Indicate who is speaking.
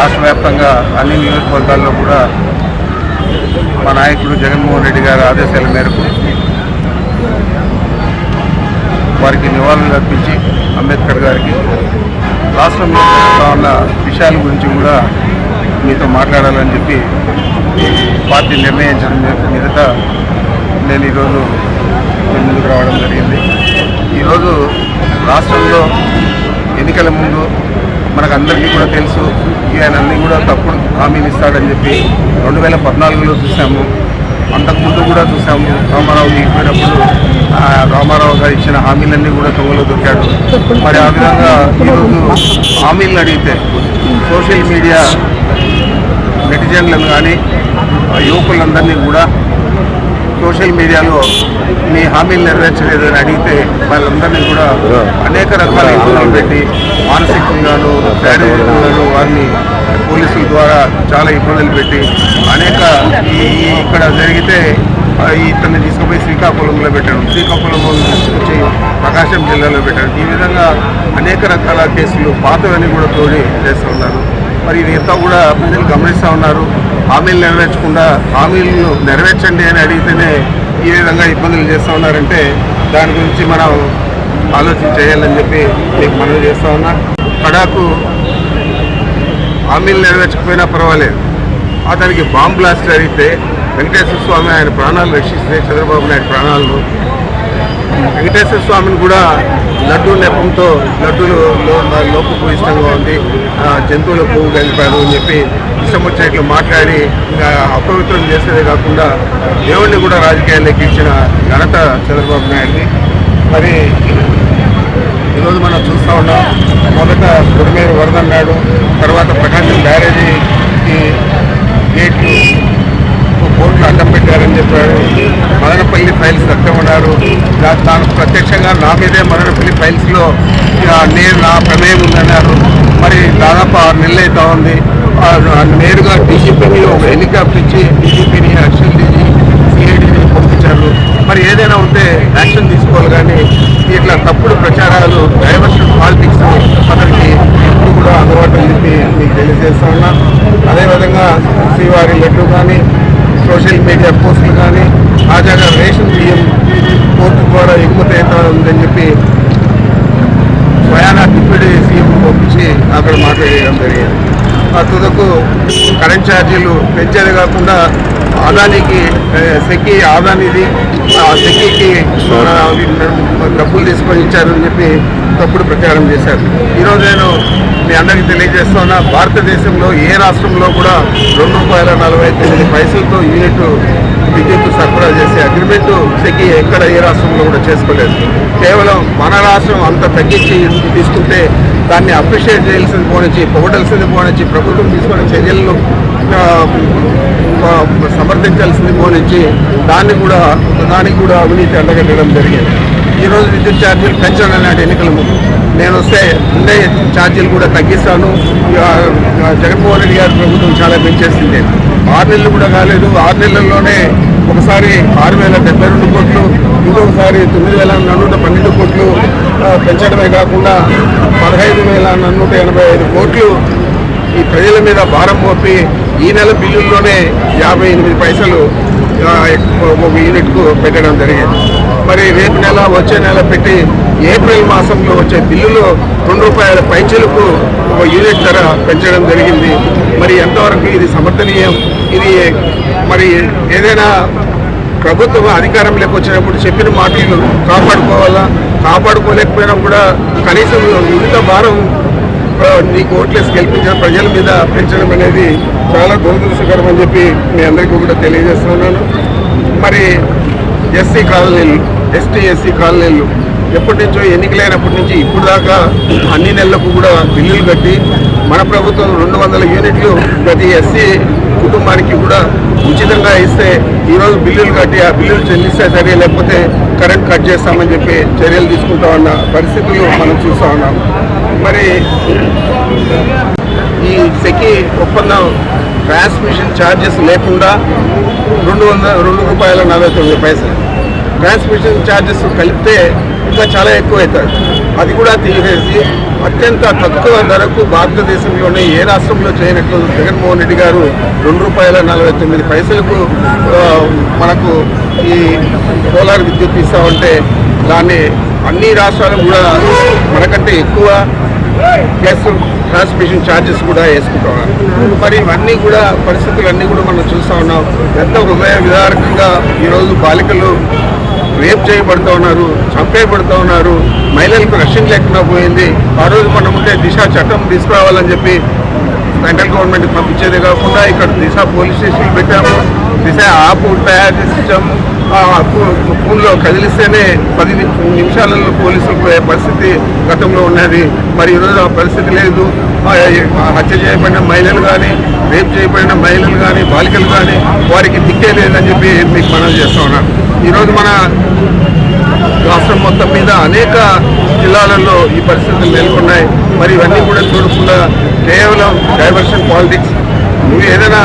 Speaker 1: రాష్ట్ర వ్యాప్తంగా అన్ని నియోజకవర్గాల్లో కూడా మా నాయకుడు జగన్మోహన్ రెడ్డి గారి ఆదేశాల మేరకు వారికి నివాళులు అర్పించి అంబేద్కర్ గారికి రాష్ట్రంలో ఉన్న విషయాల గురించి కూడా మీతో మాట్లాడాలని చెప్పి పార్టీ నిర్ణయించడం మీదట నేను ఈరోజు ముందుకు రావడం జరిగింది. ఈరోజు రాష్ట్రంలో ఎన్నికల ముందు మనకు అందరికీ కూడా తెలుసు. ఈయన అన్ని కూడా తప్పుడు హామీలు ఇస్తాడని చెప్పి రెండు వేల పద్నాలుగులో చూసాము. అంతకుముందు కూడా చూసాము. రామారావు దిగిపోయినప్పుడు రామారావు గారు ఇచ్చిన హామీలన్నీ కూడా తొంగలో దొరికాడు. మరి ఆ విధంగా ఈరోజు హామీలను అడిగితే సోషల్ మీడియా నెటిజన్లను కానీ యువకులందరినీ కూడా సోషల్ మీడియాలో మీ హామీలు నెరవేర్చలేదు అని అడిగితే వాళ్ళందరినీ కూడా అనేక రకాల ఇబ్బందులు పెట్టి మానసికంగాను శారీరకంగాను వారిని పోలీసుల ద్వారా చాలా ఇబ్బందులు పెట్టి అనేక ఇక్కడ జరిగితే ఇతన్ని తీసుకుపోయి శ్రీకాకుళంలో పెట్టాడు శ్రీకాకుళంలో తీసుకొచ్చి ప్రకాశం జిల్లాలో పెట్టాడు. ఈ విధంగా అనేక రకాల కేసులు పాతవన్నీ కూడా తోడి చేస్తూ ఉన్నారు. మరి ఇది ఎంతో కూడా ప్రజలు గమనిస్తూ ఉన్నారు. హామీలు నెరవేర్చకుండా హామీలను నెరవేర్చండి అని అడిగితేనే ఈ విధంగా ఇబ్బందులు చేస్తూ ఉన్నారంటే దాని గురించి మనం ఆలోచన చేయాలని చెప్పి మీకు మనవి చేస్తూ ఉన్నా. కడాకు హామీలు నెరవేర్చకపోయినా పర్వాలేదు. అతనికి బాంబ్ బ్లాస్ట్ జరిగితే వెంకటేశ్వర స్వామి ఆయన ప్రాణాలు రక్షిస్తే చంద్రబాబు నాయుడు ప్రాణాలను వెంకటేశ్వర స్వామిని కూడా లడ్డూ నెపంతో లడ్డూలు లో- లోపపు ఇష్టంగా ఉంది. ఆ, జంతువుల పువ్వు కలిపాడు అని చెప్పి ఇష్టం వచ్చినట్లు మాట్లాడి ఇంకా అపవిత్రం చేసేదే కాకుండా దేవుణ్ణి కూడా రాజకీయాల్లోకి ఇచ్చిన ఘనత చంద్రబాబు నాయుడిని మరి ఈరోజు మనం చూస్తూ ఉన్నాం మొదట గుడిమేరు వరదన్నాడు తర్వాత ప్రకాశం బ్యారేజీకి గేట్లు కోట్లు అడ్డం పెట్టారని చెప్పారు. మదనపల్లి ఫైల్స్ అడ్డం ఉన్నారు. తాను ప్రత్యక్షంగా నా మీదే మదనపల్లి ఫైల్స్లో నేను నా ప్రమేయం ఉందన్నారు. మరి దాదాపు ఆరు నెలలు అవుతా ఉంది. నేరుగా డీజీపీని ఒక హెలికాప్టర్ ఇచ్చి డీజీపీని యాక్షన్ డీజీ సిఐడిని పంపించారు. మరి ఏదైనా ఉంటే యాక్షన్ తీసుకోవాలి కానీ ఇట్లా తప్పుడు ప్రచారాలు డైవర్షన్ పాలిటిక్స్ అతనికి ఎప్పుడు కూడా అలవాటు అని చెప్పి మీకు తెలియజేస్తా ఉన్నా అదేవిధంగా శ్రీవారి లడ్డు కానీ సోషల్ మీడియా పోస్టులు కానీ తాజాగా రేషన్ బియ్యం లేకపోతే ద్వారా ఉందని చెప్పి స్వయానా డిప్యూటీ సీఎం పంపించి అక్కడ మాట్లాడేయడం జరిగింది. ఆ తుదకు కరెంట్ ఛార్జీలు పెంచేది కాకుండా ఆదానికి సెక్కి ఆదానిది ఆ సెక్కికి డబ్బులు తీసుకొని ఇచ్చారని చెప్పి తప్పుడు ప్రచారం చేశారు. ఈరోజు నేను మీ అందరికీ తెలియజేస్తున్నా భారతదేశంలో ఏ రాష్ట్రంలో కూడా రెండు రూపాయల నలభై తొమ్మిది పైసలతో యూనిట్ విద్యుత్ సరఫరా చేసే అగ్రిమెంట్ సెకి ఎక్కడ ఏ రాష్ట్రంలో కూడా చేసుకోలేదు. కేవలం మన రాష్ట్రం అంత తగ్గించి తీసుకుంటే దాన్ని అప్రిషియేట్ చేయాల్సింది పోనిచ్చి పొగడాల్సింది పోనిచ్చి ప్రభుత్వం తీసుకునే చర్యలను సమర్థించాల్సింది పోనిచ్చి దాన్ని కూడా దానికి కూడా అవినీతి అండగట్టడం జరిగింది. ఈరోజు విద్యుత్ ఛార్జీలు పెంచడం అన్నాడు ఎన్నికల ముందు. నేను వస్తే ఉండే ఛార్జీలు కూడా తగ్గిస్తాను. ఇక, జగన్మోహన్ రెడ్డి గారి ప్రభుత్వం చాలా పెంచేసింది. ఆరు నెలలు కూడా కాలేదు. ఆరు నెలల్లోనే ఒకసారి ఆరు వేల డెబ్బై రెండు కోట్లు ఇంకొకసారి తొమ్మిది వేల నూట పన్నెండు కోట్లు పెంచడమే కాకుండా పదహైదు వేల నూట ఎనభై ఐదు కోట్లు ఈ ప్రజల మీద భారం మోపి ఈ నెల బిల్లుల్లోనే యాభై ఎనిమిది పైసలు ఒక యూనిట్కు పెట్టడం జరిగింది. మరి రేపు నెల వచ్చే నెల పెట్టి ఏప్రిల్ మాసంలో వచ్చే బిల్లులో రెండు రూపాయల పైచలకు ఒక యూనిట్ ధర పెంచడం జరిగింది. మరి ఎంతవరకు ఇది సమర్థనీయం? ఇది మరి ఏదైనా ప్రభుత్వం అధికారంలోకి వచ్చినప్పుడు చెప్పిన మాటలు కాపాడుకోవాలా? కాపాడుకోలేకపోయినా కూడా కనీసం ఉచిత భారం నీ నీకు ఓట్లేసి గెలిపించిన ప్రజల మీద పెంచడం అనేది చాలా దురదృష్టకరం అని చెప్పి మీ అందరికీ కూడా తెలియజేస్తున్నాను. మరి ఎస్సీ కాలనీలు ఎస్టీ ఎస్సీ కాలనీలు ఎప్పటి నుంచో ఎన్నికలైనప్పటి నుంచి ఇప్పుడు దాకా అన్ని నెలలకు కూడా బిల్లులు కట్టి మన ప్రభుత్వం రెండు వందల యూనిట్లు ప్రతి ఎస్సీ కుటుంబానికి కూడా ఉచితంగా ఇస్తే ఈరోజు బిల్లులు కట్టి ఆ బిల్లులు చెల్లిస్తే సరే లేకపోతే కరెంట్ కట్ చేస్తామని చెప్పి చర్యలు తీసుకుంటా ఉన్న పరిస్థితులు మనం చూస్తూ ఉన్నాం. మరి ఈ సెకి ఒప్పందం ట్రాన్స్మిషన్ ఛార్జెస్ లేకుండా రెండు వందల రెండు రూపాయల నలభై తొమ్మిది పైసలు. ట్రాన్స్మిషన్ ఛార్జెస్ కలిపితే ఇంకా చాలా ఎక్కువ అవుతుంది అది కూడా తీసేసి అత్యంత తక్కువ ధరకు భారతదేశంలోనే ఏ రాష్ట్రంలో చేయనట్లు జగన్మోహన్ రెడ్డి గారు రెండు రూపాయల నలభై తొమ్మిది పైసలకు మనకు ఈ సోలార్ విద్యుత్ ఇస్తా ఉంటే దాన్ని అన్ని రాష్ట్రాలు కూడా మనకంటే ఎక్కువ ప్లస్ ట్రాన్స్మిషన్ ఛార్జెస్ కూడా వేసుకుంటున్నారు. మరి ఇవన్నీ కూడా పరిస్థితులన్నీ కూడా మనం చూస్తూ ఉన్నాం. ఎంత హృదయ విదారకంగా ఈరోజు బాలికలు రేప్ చేయబడుతూ ఉన్నారు చంపేయబడుతూ ఉన్నారు మహిళలకు రక్షణ లేకుండా పోయింది. ఆ రోజు మనం ఉంటే దిశ చట్టం తీసుకురావాలని చెప్పి సెంట్రల్ గవర్నమెంట్ పంపించేది కాకుండా ఇక్కడ దిశ పోలీస్ స్టేషన్ పెట్టాము. దిశ ఆపు తయారు చేసి ఇచ్చాము ఆ ఫోన్లో కదిలిస్తేనే పది నిమిషాలలో పోలీసులు పోయే పరిస్థితి గతంలో ఉన్నది. మరి ఈరోజు ఆ పరిస్థితి లేదు. హత్య చేయబడిన మహిళలు కానీ రేప్ చేయబడిన మహిళలు కానీ బాలికలు కానీ వారికి దిక్కే లేదని చెప్పి మీకు మనం చేస్తా ఉన్నాం ఈరోజు మన రాష్ట్రం మొత్తం మీద అనేక జిల్లాలలో ఈ పరిస్థితులు నెలకొన్నాయి. మరి ఇవన్నీ కూడా చూడకుండా కేవలం డైవర్షన్ పాలిటిక్స్. నువ్వు ఏదైనా